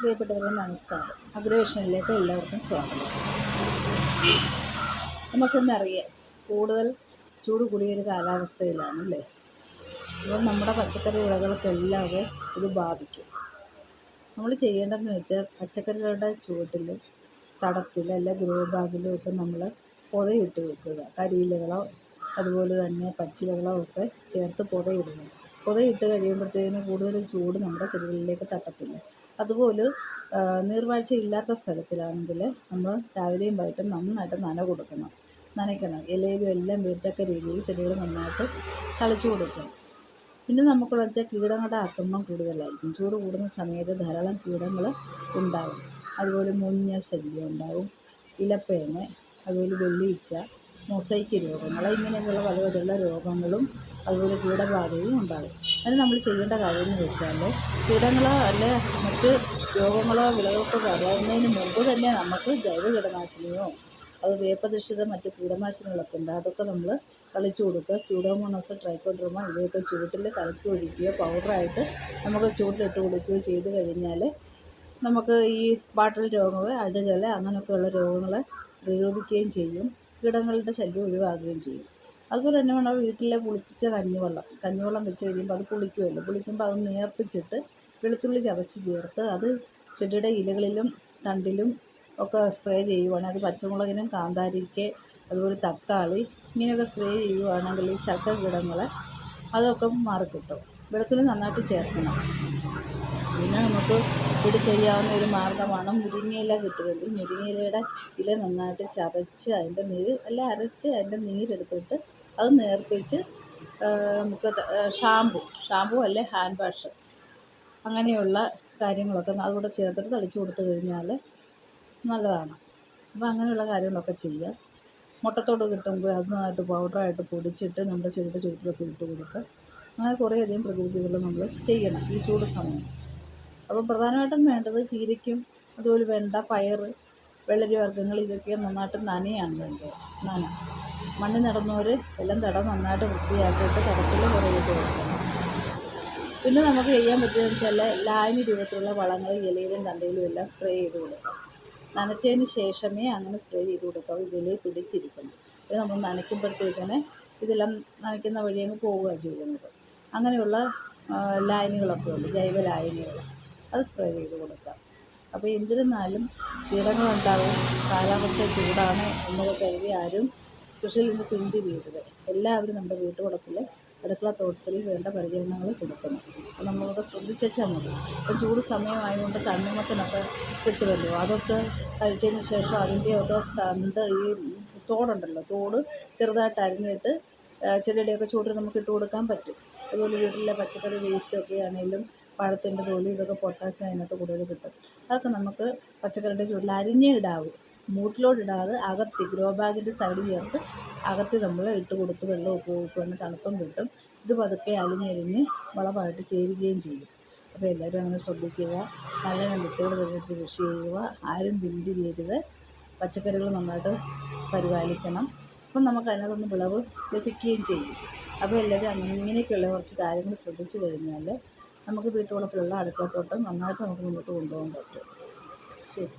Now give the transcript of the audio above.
പ്രിയപ്പെട്ടവരെ നമസ്കാരം. അഗ്രവേഷനിലേക്ക് എല്ലാവർക്കും സ്വാഗതം. നമുക്കിന്നറിയാം കൂടുതൽ ചൂട് കൂടിയൊരു കാലാവസ്ഥയിലാണ് അല്ലേ? അപ്പോൾ നമ്മുടെ പച്ചക്കറി വിളകൾക്കെല്ലാം ഇത് ബാധിക്കും. നമ്മൾ ചെയ്യേണ്ടതെന്ന് വെച്ചാൽ പച്ചക്കറികളുടെ ചുവട്ടിൽ തടത്തിൽ അല്ല ഗ്രോ ബാഗിലും ഒക്കെ നമ്മൾ പുതയിട്ട് വെക്കുക. കരിയിലകളോ അതുപോലെ തന്നെ പച്ചിലകളോ ഒക്കെ ചേർത്ത് പുതയിടുക. പുതയിട്ട് കഴിയുമ്പോഴത്തേന് കൂടുതൽ ചൂട് നമ്മുടെ ചെടികളിലേക്ക് തട്ടത്തില്ല. അതുപോലെ നീർവാഴ്ച ഇല്ലാത്ത സ്ഥലത്തിലാണെങ്കിൽ നമ്മൾ രാവിലെയും വൈകിട്ടും നന്നായിട്ട് നന കൊടുക്കണം. നനയ്ക്കണം. ഇലയിലും എല്ലാം വീഴത്തക്ക രീതിയിൽ ചെടികൾ നന്നായിട്ട് തളിച്ചു കൊടുക്കണം. പിന്നെ നമുക്കുള്ള വെച്ചാൽ കീടങ്ങളുടെ ആക്രമണം കൂടുതലായിരിക്കും. ചൂട് കൂടുന്ന സമയത്ത് ധാരാളം കീടങ്ങൾ ഉണ്ടാകും. അതുപോലെ മുഞ്ഞ ശല്യം ഉണ്ടാവും ഇലപ്പേന് അതുപോലെ വെള്ളീച്ച മൊസൈക്ക് രോഗങ്ങൾ ഇങ്ങനെയൊക്കെയുള്ള പല വിധമുള്ള രോഗങ്ങളും അതുപോലെ കീടബാധയും ഉണ്ടാകും. അതിന് നമ്മൾ ചെയ്യേണ്ട കാര്യം എന്ന് വെച്ചാൽ കീടങ്ങളോ അല്ലെ മറ്റ് രോഗങ്ങളോ വിളകൾക്കോ വരുന്നതിന് മുമ്പ് തന്നെ നമുക്ക് ജൈവ കീടനാശിനിയോ അത് വേപ്പധിഷ്ഠിത മറ്റ് കീടനാശിനികളൊക്കെ ഉണ്ട്. അതൊക്കെ നമ്മൾ തളിച്ചു കൊടുക്കുക. സ്യൂഡോമോണസ് ട്രൈക്കോഡ്രമ ഇവയൊക്കെ ചൂട്ടിൽ കലക്കി ഒഴിക്കുകയോ പൗഡറായിട്ട് നമുക്ക് ചൂട്ടിലിട്ട് കൊടുക്കുകയോ ചെയ്ത് കഴിഞ്ഞാൽ നമുക്ക് ഈ വാട്ടൽ രോഗങ്ങൾ അഴുകൽ അങ്ങനെയൊക്കെയുള്ള രോഗങ്ങളെ പ്രതിരോധിക്കുകയും ചെയ്യും. കീടങ്ങളുടെ ശല്യം ഒഴിവാക്കുകയും ചെയ്യും. അതുപോലെ തന്നെ വേണം വീട്ടിലെ പുളിപ്പിച്ച കഞ്ഞിവെള്ളം കഞ്ഞിവെള്ളം വെച്ച് കഴിയുമ്പോൾ അത് പുളിക്കുമല്ലോ. പുളിക്കുമ്പോൾ അത് നേർപ്പിച്ചിട്ട് വെളുത്തുള്ളി ചതച്ച് ചേർത്ത് അത് ചെടിയുടെ ഇലകളിലും തണ്ടിലും ഒക്കെ സ്പ്രേ ചെയ്യുവാണെങ്കിൽ അത് പച്ചമുളകിനും കാന്താരിക്ക് അതുപോലെ തക്കാളി ഇങ്ങനെയൊക്കെ സ്പ്രേ ചെയ്യുവാണെങ്കിൽ ഈ കീടങ്ങളെ അതൊക്കെ മാറിക്കിട്ടും. വെളുത്തുള്ളി നന്നായിട്ട് ചേർക്കണം. പിന്നെ നമുക്ക് ഇവിടെ ചെയ്യാവുന്ന ഒരു മാർഗമാണ് മുരിങ്ങയില കിട്ടുമെങ്കിൽ മുരിങ്ങയിലയുടെ ഇല നന്നായിട്ട് ചതച്ച് അതിന്റെ നീര് അല്ല അരച്ച് അതിന്റെ നീരെടുത്തിട്ട് അത് നേർപ്പിച്ച് നമുക്ക് ഷാമ്പു ഷാമ്പു അല്ലെ ഹാൻഡ് വാഷ്. അങ്ങനെയുള്ള കാര്യങ്ങളൊക്കെ അതുകൂടെ ചേർത്തിട്ട് തളിച്ച് കൊടുത്തു കഴിഞ്ഞാൽ നല്ലതാണ്. അപ്പോൾ അങ്ങനെയുള്ള കാര്യങ്ങളൊക്കെ ചെയ്യുക മുട്ടത്തോട് കിട്ടുമ്പോൾ അത് നന്നായിട്ട് പൗഡറായിട്ട് പൊടിച്ചിട്ട് നമ്മുടെ ചെടിയുടെ ചുവട്ടിലൊക്കെ ഇട്ട് കൊടുക്കുക. അങ്ങനെ കുറേയധികം പ്രകൃതികൾ നമ്മൾ ചെയ്യണം ഈ ചൂട് സമയം. അപ്പോൾ പ്രധാനമായിട്ടും വേണ്ടത് ചീരയ്ക്കും അതുപോലെ വെണ്ട പയർ വെള്ളരി വർഗങ്ങൾ ഇതൊക്കെ നന്നായിട്ട് നനയാണ് വേണ്ടത്. നന. മണ്ണിൽ നടന്നവർ എല്ലാം തടം നന്നായിട്ട് വൃത്തിയാക്കിയിട്ട് തടത്തിൽ കുറയിട്ട് കൊടുക്കണം. പിന്നെ നമുക്ക് ചെയ്യാൻ പറ്റുന്നത് വെച്ചാൽ ലായനി രൂപത്തിലുള്ള വളങ്ങൾ ഇലയിലും തണ്ടയിലും എല്ലാം സ്പ്രേ ചെയ്ത് കൊടുക്കാം നനച്ചതിന് ശേഷമേ അങ്ങനെ സ്പ്രേ ചെയ്ത് കൊടുക്കാവൂ ഇതിൽ പിടിച്ചിരിക്കണം. ഇത് നമ്മൾ നനയ്ക്കുമ്പോഴത്തേക്കാണ് ഇതെല്ലാം നനയ്ക്കുന്ന വഴി അങ്ങ് പോവുക ചെയ്യുന്നത്. അങ്ങനെയുള്ള ലായനികളൊക്കെ ഉണ്ട്. ജൈവ ലായനികൾ. അത് സ്പ്രേ ചെയ്ത് കൊടുക്കാം. അപ്പോൾ എന്തിരുന്നാലും കീടങ്ങളുണ്ടാവും കാലാവസ്ഥ ചൂടാണ് എന്നൊക്കെ കരുതി ആരും കൃഷിയിൽ നിന്ന് പിന്തി വീഴരുത്. എല്ലാവരും നമ്മുടെ വീട്ടുവളപ്പിൽ അടുക്കള തോട്ടത്തിൽ വേണ്ട പരിചരണങ്ങൾ കൊടുക്കണം. അപ്പോൾ നമ്മളൊക്കെ ശ്രദ്ധിച്ചാൽ മതി. ഇപ്പം ചൂട് സമയമായതുകൊണ്ട് തണ്ണിമത്തനൊക്കെ കിട്ടുമല്ലോ. അതൊക്കെ കഴിച്ചതിന് ശേഷം അതിന്റെ ഒക്കെ തണ്ട് ഈ തോടുണ്ടല്ലോ തോട് ചെറുതായിട്ട് അരിഞ്ഞിട്ട് ചെടിയുടെയൊക്കെ ചൂടിൽ നമുക്ക് ഇട്ട് കൊടുക്കാൻ പറ്റും. അതുപോലെ വീട്ടിലെ പച്ചക്കറി വേസ്റ്റൊക്കെ ആണെങ്കിലും പഴത്തിന്റെ തൊലി ഇതൊക്കെ പൊട്ടാസ്യം അതിനകത്ത് കൂടുതൽ കിട്ടും. അതൊക്കെ നമുക്ക് പച്ചക്കറിയുടെ ചുവട്ടിൽ അരിഞ്ഞേ ഇടാവൂ. മൂട്ടിലോട്ടിടാതെ അകത്തി ഗ്രോ ബാഗിന്റെ സൈഡ് ചേർത്ത് അകത്ത് നമ്മൾ ഇട്ട് കൊടുത്ത് വെള്ളം ഉപ്പ് ഉപ്പുകൊണ്ട് തണുപ്പം കിട്ടും. ഇത് പതുക്കെ അലിഞ്ഞരിഞ്ഞ് വളമായിട്ട് ചേരുകയും ചെയ്യും. അപ്പോൾ എല്ലാവരും അങ്ങനെ ശ്രദ്ധിക്കുക. നല്ല നെല്ലത്തോട് തിരഞ്ഞെടുത്ത് കൃഷി ചെയ്യുക. ആരും പിന്തിരിയരുത് പച്ചക്കറികൾ നന്നായിട്ട് പരിപാലിക്കണം. അപ്പം നമുക്ക് അതിനകത്തുനിന്ന് വിളവ് ലഭിക്കുകയും ചെയ്യും. അപ്പോൾ എല്ലാവരും അങ്ങനെയൊക്കെയുള്ള കുറച്ച് കാര്യങ്ങൾ ശ്രദ്ധിച്ചു കഴിഞ്ഞാൽ നമുക്ക് വീട്ടുവളപ്പിലുള്ള അടുക്കളത്തോട്ടം നന്നായിട്ട് നമുക്ക് മുന്നോട്ട് കൊണ്ടുപോകാൻ പറ്റും. ശരി.